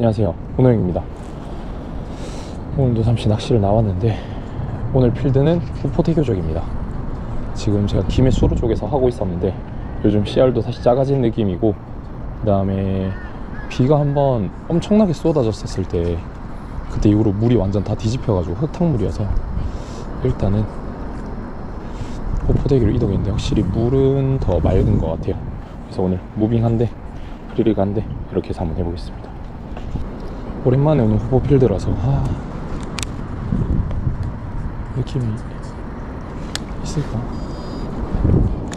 안녕하세요. 호노영입니다. 오늘도 잠시 낚시를 나왔는데 오늘 필드는 후포대교 쪽입니다. 지금 제가 김해 수로 쪽에서 하고 있었는데 요즘 씨알도 다시 작아진 느낌이고 그 다음에 비가 한번 엄청나게 쏟아졌었을 때 그때 이후로 물이 완전 다 뒤집혀가지고 흙탕물이어서 일단은 호포대교로 이동했는데 확실히 물은 더 맑은 것 같아요. 그래서 오늘 무빙한데 프리리그한데 이렇게 해서 한번 해보겠습니다 오랜만에 오는 후보 필드라서 아, 느낌이 있을까?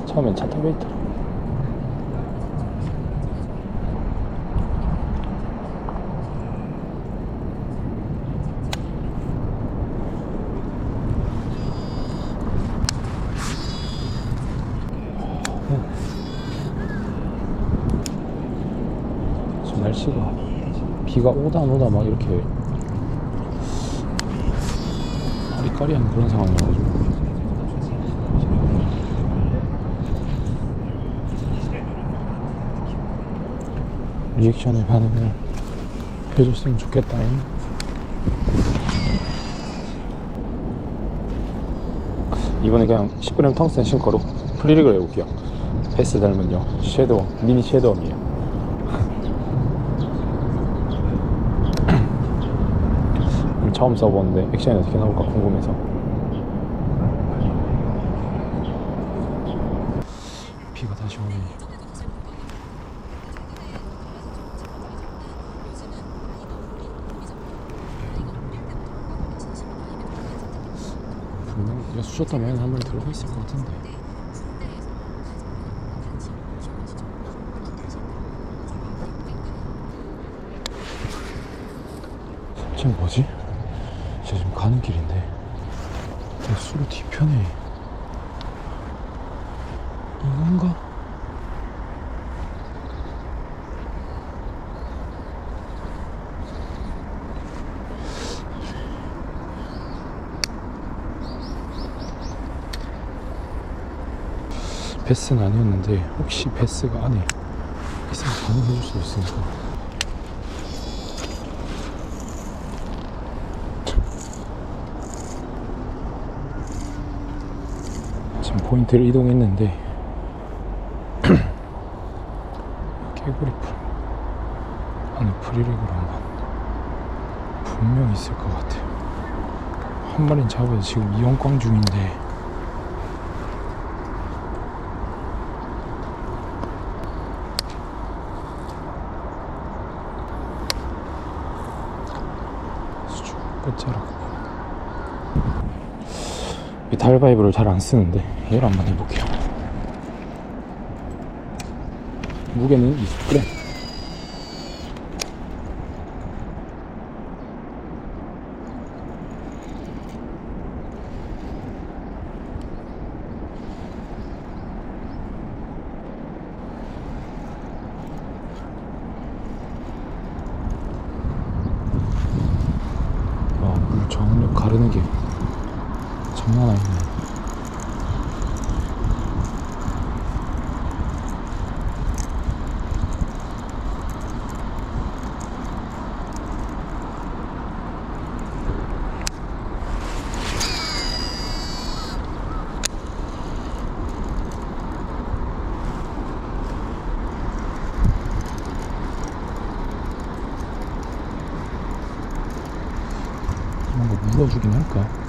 처음엔 차 타고 있더라. 지금 날씨가 비가 오다 안 오다 막 이렇게 아리까리한 그런 상황이어가지고. 리액션에 반응을 해줬으면 좋겠다. 이번에 그냥 10g 텅스텐 싱커로 프리릭을 해볼게요. 패스 닮은요 섀도우 미니 섀도우이에요 처음 써보는데 액션이 어떻게 나올까 궁금해서. 비가 다시 오네. 분명 이거 쑤셨다면 한 마리 들어가 있을 것 같은데. 지금 뭐지? 제가 지금 가는 길인데. 내 수로 뒤편에. 이건가? 베스는 아니었는데 혹시 베스가 안에 있으면 반응해줄 수 있으니까 지금 포인트를 이동했는데 개구리 풀. 안에 프리릭으로 한번. 분명 있을 것 같아요. 한 마리는 잡아야 지금 이용광 중인데. 끝자락. 이 달바이브를 잘 안 쓰는데 얘를 한번 해볼게요. 무게는 20g 와, 물 저항력 가르는 게 장난 아니네. 뭔가 물어주긴 할까?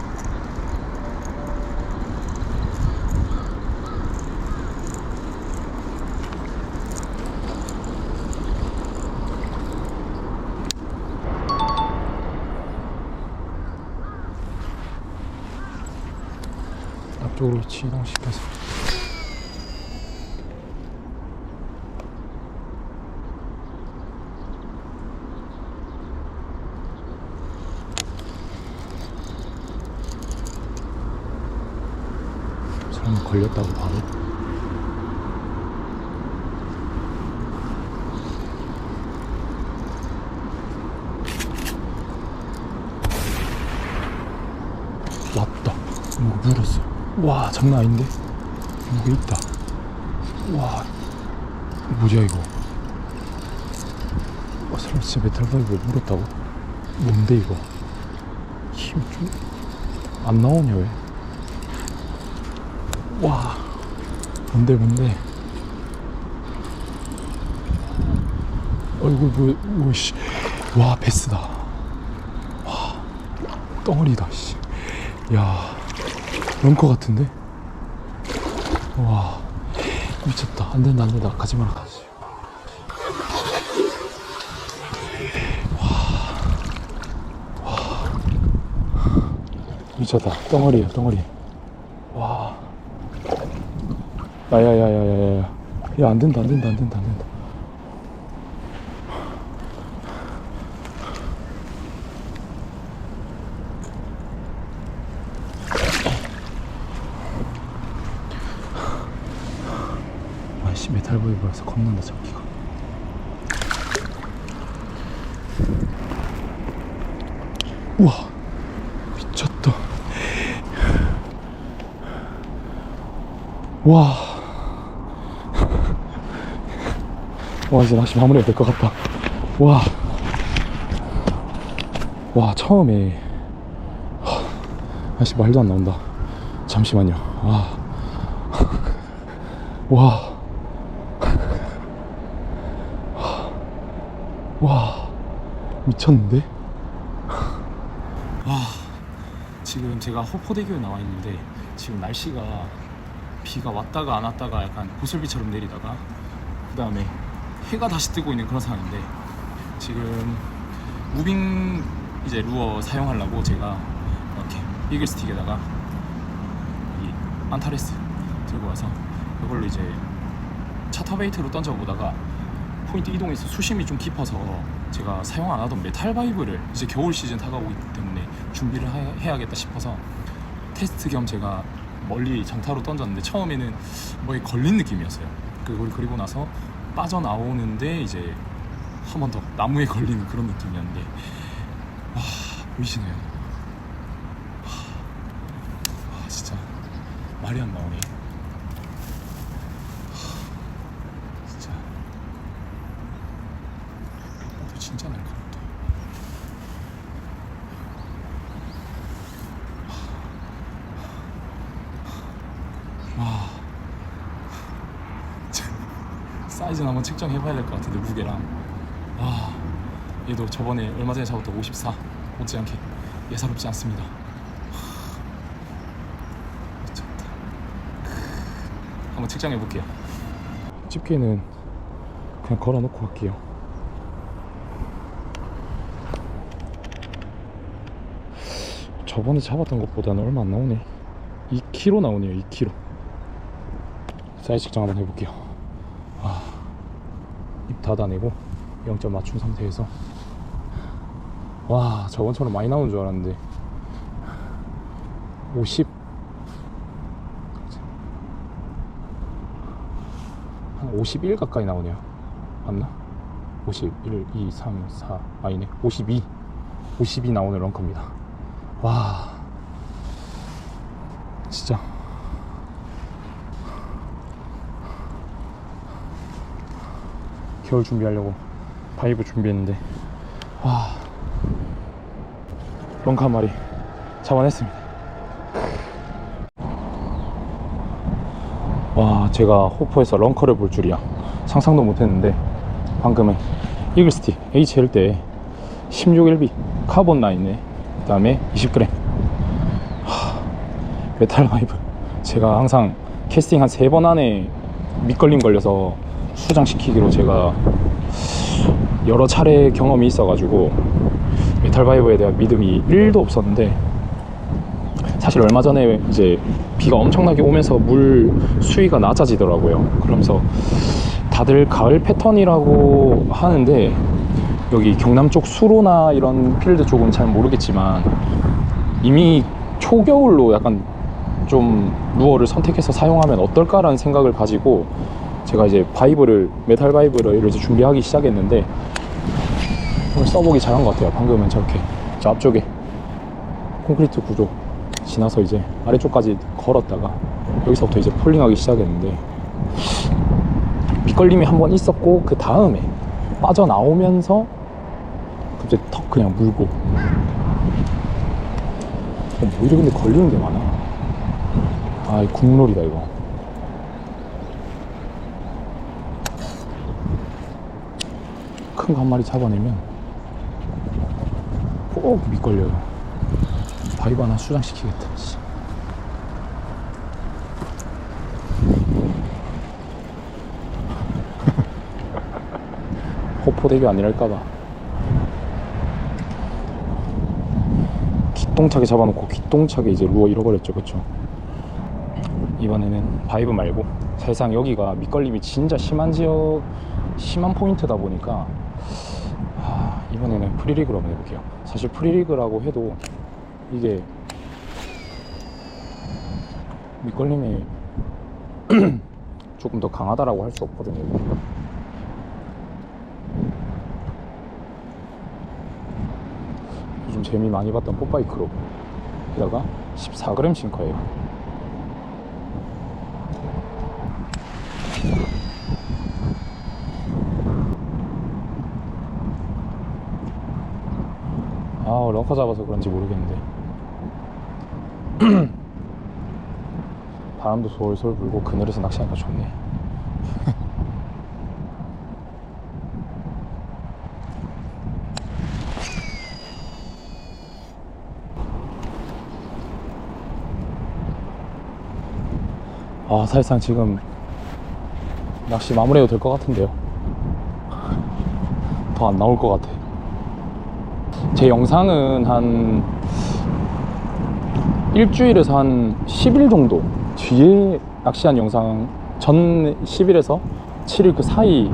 쪽으로 치동시켜서 사람 걸렸다고 바로 왔다 뭔가 물었어 와 장난 아닌데 뭔가 있다 와 뭐지 이거 와, 설- 진짜 메탈 바이브에 물었다고? 뭔데 이거? 힘 좀 안 나오냐 왜? 와 뭔데 뭔데? 얼굴 뭐 뭐 씨 와 베스다 와 덩어리다 씨 야 런커 같은데? 와 미쳤다. 안 된다 안 된다. 가지 마라. 가지 미쳤다. 덩어리야 덩어리. 와. 야야야야야야. 야 안 된다 안 된다 안 된다 안 된다 메탈 보이브라서 겁난다 저기가 우와 미쳤다 와. 와, 이제 낚시 마무리가 될 것 같다. 와. 와, 처음에. 하, 아씨, 말도 안 나온다. 잠시만요. 와. 와. 와. 미쳤는데? 아, 지금 제가 호포대교에 나와 있는데, 지금 날씨가 비가 왔다가 안 왔다가 약간 보슬비처럼 내리다가 그 다음에 해가 다시 뜨고 있는 그런 상황인데 지금 무빙 이제 루어 사용하려고 제가 이렇게 이글 스틱에다가 이 안타레스 들고 와서 이걸로 이제 차터 베이트로 던져보다가 포인트 이동해서 수심이 좀 깊어서 제가 사용 안 하던 메탈 바이브를 이제 겨울 시즌 다가오기 때문에 준비를 하- 해야겠다 싶어서 테스트 겸 제가 멀리 장타로 던졌는데 처음에는 뭐에 걸린 느낌이었어요. 그걸 그리고 나서 빠져나오는데 이제 한 번 더 나무에 걸리는 그런 느낌이었는데 와 보이시나요? 와, 와 진짜 말이 안 나오네. 하, 진짜 어, 진짜 날카롭다. 와. 사이즈는 한번 측정해 봐야 될 것 같은데 무게랑. 와 얘도 저번에 얼마 전에 잡았던 54 못지않게 예사롭지 않습니다. 하, 미쳤다. 한번 측정해 볼게요. 집게는 그냥 걸어 놓고 갈게요. 저번에 잡았던 것보다는 얼마 안 나오네. 2kg 나오네요 2kg 사이즈 측정 한번 해볼게요. 아, 입 닫아내고 0점 맞춘 상태에서. 와 저번처럼 많이 나오는 줄 알았는데. 50 한 51 가까이 나오네요. 맞나? 51, 2, 3, 4 아니네. 52 52 나오는 런커입니다. 와. 진짜 겨울 준비하려고 바이브 준비했는데. 와. 한 마리 잡아냈습니다. 와 제가 호포에서 런커를 볼 줄이야. 상상도 못했는데 방금은 이글스틱 HL 때 16일비 카본 라인에 그 다음에 20g 메탈 바이브. 제가 항상 캐스팅 한 세 번 안에 밑걸림 걸려서 수장시키기로 제가 여러 차례 경험이 있어가지고 메탈 바이브에 대한 믿음이 1도 없었는데 사실 얼마 전에 이제 비가 엄청나게 오면서 물 수위가 낮아지더라고요. 그러면서 다들 가을 패턴이라고 하는데 여기 경남 쪽 수로나 이런 필드 쪽은 잘 모르겠지만 이미 초겨울로 약간 좀 루어를 선택해서 사용하면 어떨까라는 생각을 가지고 제가 이제 바이브를 메탈 바이브를 이제 준비하기 시작했는데 오늘 써보기 잘한 것 같아요. 방금은 저렇게. 저 앞쪽에 콘크리트 구조 지나서 이제 아래쪽까지 걸었다가 여기서부터 이제 폴링하기 시작했는데 밑걸림이 한 번 있었고 그 다음에 빠져나오면서 갑자기 턱 그냥 물고. 어, 뭐 이래 근데 걸리는 게 많아. 아이 국룰이다 이거 큰 거 한 마리 잡아내면 꼭 밑걸려요. 바이브 하나 수장시키겠다 씨. 호포대교 아니랄까봐. 기똥차게 잡아놓고 기똥차게 이제 루어 잃어버렸죠 그쵸? 이번에는 바이브 말고 사실상 여기가 밑걸림이 진짜 심한 지역 심한 포인트다 보니까 하, 이번에는 프리리그로 한번 해볼게요. 사실 프리리그라고 해도 이게 밑걸림이 조금 더 강하다라고 할 수 없거든요. 요즘 재미 많이 봤던 뽀바이크로 게다가 14g 싱커예요 아 런커 잡아서 그런지 모르겠는데. 바람도 솔솔 불고 그늘에서 낚시하니까 좋네. 아 사실상 지금 낚시 마무리해도 될 것 같은데요. 더 안 나올 것 같아 제 영상은 한 일주일에서 한 10일 정도 뒤에 낚시한 영상 전 10일에서 7일 그 사이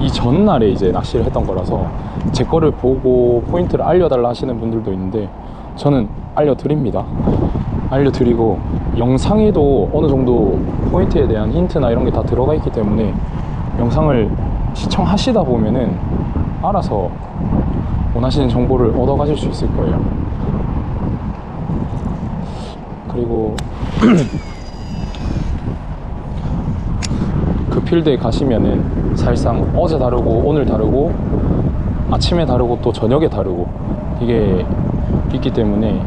이 전날에 이제 낚시를 했던 거라서 제 거를 보고 포인트를 알려달라 하시는 분들도 있는데 저는 알려드립니다. 알려드리고 영상에도 어느 정도 포인트에 대한 힌트나 이런 게 다 들어가 있기 때문에 영상을 시청하시다 보면은 알아서 원하시는 정보를 얻어 가실 수 있을 거예요. 그리고 그 필드에 가시면은 사실상 어제 다르고 오늘 다르고 아침에 다르고 또 저녁에 다르고 이게 있기 때문에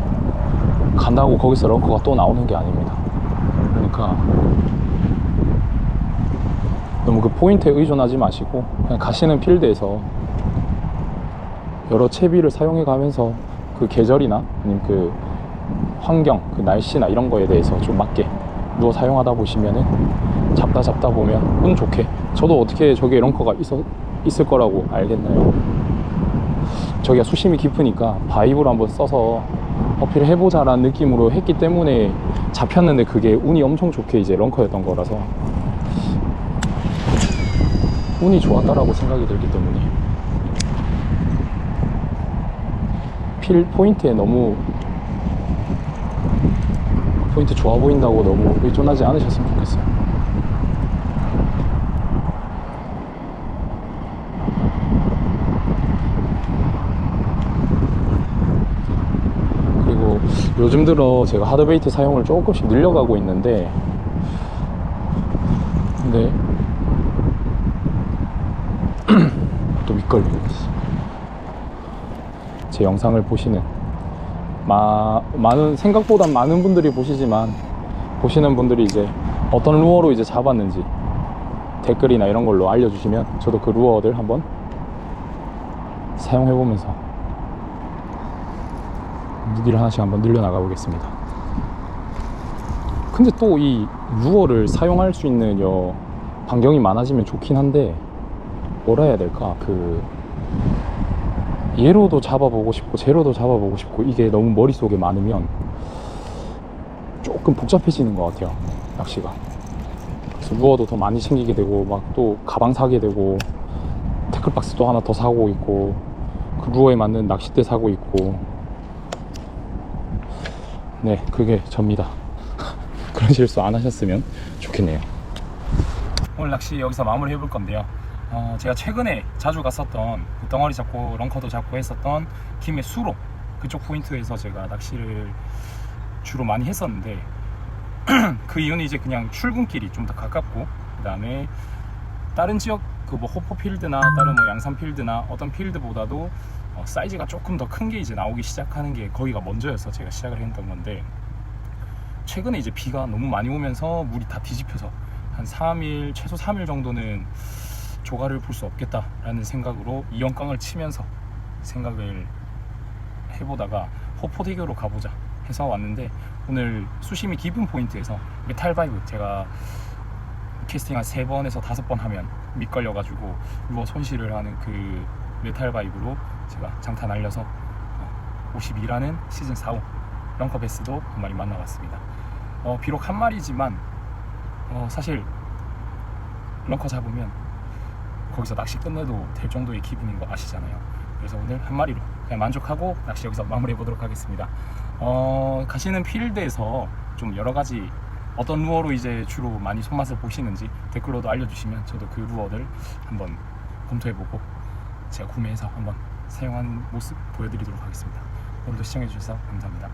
간다고 거기서 런커가 또 나오는 게 아닙니다. 그러니까 너무 그 포인트에 의존하지 마시고 그냥 가시는 필드에서 여러 채비를 사용해 가면서 그 계절이나 아니면 그 환경, 그 날씨나 이런 거에 대해서 좀 맞게 누워 사용하다 보시면은 잡다 잡다 보면 운 좋게 저도 어떻게 저기에 런커가 있어, 있을 거라고 알겠나요? 저기가 수심이 깊으니까 바이브로 한번 써서 어필을 해보자 라는 느낌으로 했기 때문에 잡혔는데 그게 운이 엄청 좋게 이제 런커였던 거라서 운이 좋았다라고 생각이 들기 때문에 필 포인트에 너무 포인트 좋아 보인다고 너무 의존하지 않으셨으면 좋겠어요. 그리고 요즘 들어 제가 하드베이트 사용을 조금씩 늘려가고 있는데 근데 또 밑걸리고 있어. 제 영상을 보시는 마, 많은 생각보다 많은 분들이 보시지만 보시는 분들이 이제 어떤 루어로 이제 잡았는지 댓글이나 이런 걸로 알려주시면 저도 그 루어들 한번 사용해 보면서 무기를 하나씩 한번 늘려나가 보겠습니다. 근데 또 이 루어를 사용할 수 있는 여 반경이 많아지면 좋긴 한데 뭐라 해야 될까 그 얘로도 잡아보고 싶고 쟤로도 잡아보고 싶고 이게 너무 머릿속에 많으면 조금 복잡해지는 것 같아요 낚시가. 그래서 루어도 더 많이 챙기게 되고 막 또 가방 사게 되고 태클박스도 하나 더 사고 있고 그 루어에 맞는 낚싯대 사고 있고. 네 그게 접니다. 그런 실수 안 하셨으면 좋겠네요. 오늘 낚시 여기서 마무리 해볼 건데요 어, 제가 최근에 자주 갔었던 그 덩어리 잡고 런커도 잡고 했었던 김해 수로 그쪽 포인트에서 제가 낚시를 주로 많이 했었는데 그 이유는 이제 그냥 출근길이 좀 더 가깝고 그 다음에 다른 지역 그 뭐 호포 필드나 다른 뭐 양산 필드나 어떤 필드보다도 어, 어, 사이즈가 조금 더 큰 게 이제 나오기 시작하는 게 거기가 먼저여서 제가 시작을 했던 건데 최근에 이제 비가 너무 많이 오면서 물이 다 뒤집혀서 한 3일 최소 3일 정도는 조가를 볼 수 없겠다라는 생각으로 이연깡을 치면서 생각을 해보다가 호포대교로 가보자 해서 왔는데 오늘 수심이 깊은 포인트에서 메탈 바이브 제가 캐스팅 한세 번에서 다섯 번 하면 밑걸려가지고 루어 손실을 하는 그 메탈 바이브로 제가 장타 날려서 52라는 시즌 4호 런커 베스도 한 마리 만나봤습니다. 어, 비록 한 마리지만 어, 사실 런커 잡으면 거기서 낚시 끝내도 될 정도의 기분인 거 아시잖아요. 그래서 오늘 한 마리로 그냥 만족하고 낚시 여기서 마무리해 보도록 하겠습니다. 어, 가시는 필드에서 좀 여러 가지 어떤 루어로 이제 주로 많이 손맛을 보시는지 댓글로도 알려주시면 저도 그 루어들 한번 검토해보고 제가 구매해서 한번 사용하는 모습 보여드리도록 하겠습니다. 오늘도 시청해주셔서 감사합니다.